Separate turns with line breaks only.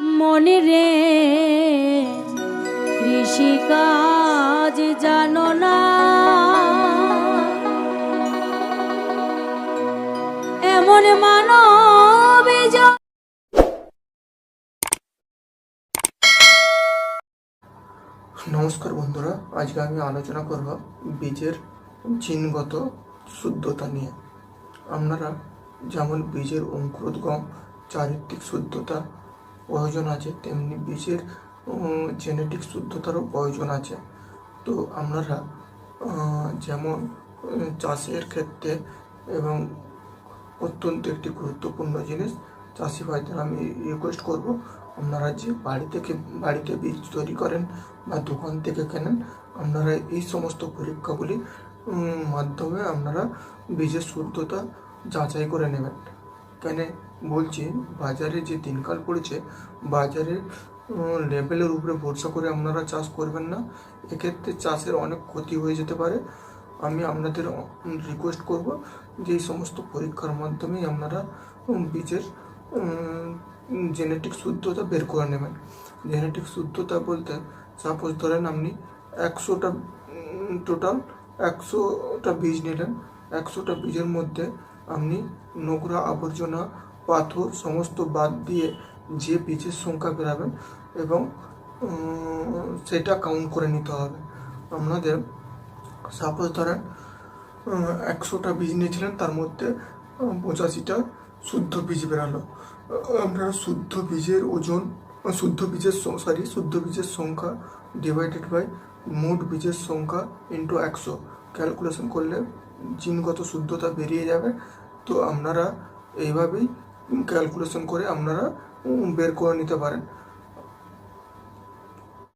মনে রে কৃষিকাজ জানো না। এমন মানব
নমস্কার বন্ধুরা, আজকে আমি আলোচনা করব বীজের জিনগত শুদ্ধতা নিয়ে। আপনারা যেমন বীজের অঙ্কুরোদ্গম, চারিত্রিক শুদ্ধতার প্রয়োজন আছে তেমনি বীজের জেনেটিক শুদ্ধতারও প্রয়োজন আছে। তো আপনারা যেমন চাষের ক্ষেত্রে এবং অত্যন্ত একটি গুরুত্বপূর্ণ জিনিস চাষি ভাইদের আমি রিকোয়েস্ট করব আপনারা যে বাড়ি থেকে বাড়িতে বীজ তৈরি করেন বা দোকান থেকে কেনেন আপনারা এই সমস্ত পরীক্ষাগুলির উম, মাধ্যমে আপনারা বীজের শুদ্ধতা যাচাই করে নেবেন। কেন বলছি, বাজারে যে দিনকাল পড়েছে, বাজারের লেভেলের উপরে ভরসা করে আপনারা চাষ করবেন না। এক্ষেত্রে চাষের অনেক ক্ষতি হয়ে যেতে পারে। আমি আপনাদের রিকোয়েস্ট করব যে এই সমস্ত পরীক্ষার মাধ্যমেই আপনারা বীজের জেনেটিক শুদ্ধতা বের করে নেবেন। জেনেটিক শুদ্ধতা বলতে সাপোজ ধরেন আপনি একশোটা টোটাল একশোটা বীজ নিলেন। একশোটা বীজের মধ্যে আপনি নোংরা আবর্জনা, পাথর, সমস্ত বাদ দিয়ে যে বীজের সংখ্যা বেরাবেন এবং সেটা কাউন্ট করে নিতে হবে। আপনাদের সাপোজ ধরেন একশোটা বীজ নিয়েছিলেন, তার মধ্যে পঁচাশিটা শুদ্ধ বীজ বেরালো আপনারা শুদ্ধ বীজের ওজন, শুদ্ধ বীজের সরি শুদ্ধ বীজের সংখ্যা ডিভাইডেড বাই মোট বীজের সংখ্যা ইন্টু একশো। ক্যালকুলেশন করলে জিনগত শুদ্ধতা বেরিয়ে যাবে তো আপনারা এইভাবেই ক্যালকুলেশন করে আপনারা বের করে নিতে পারেন।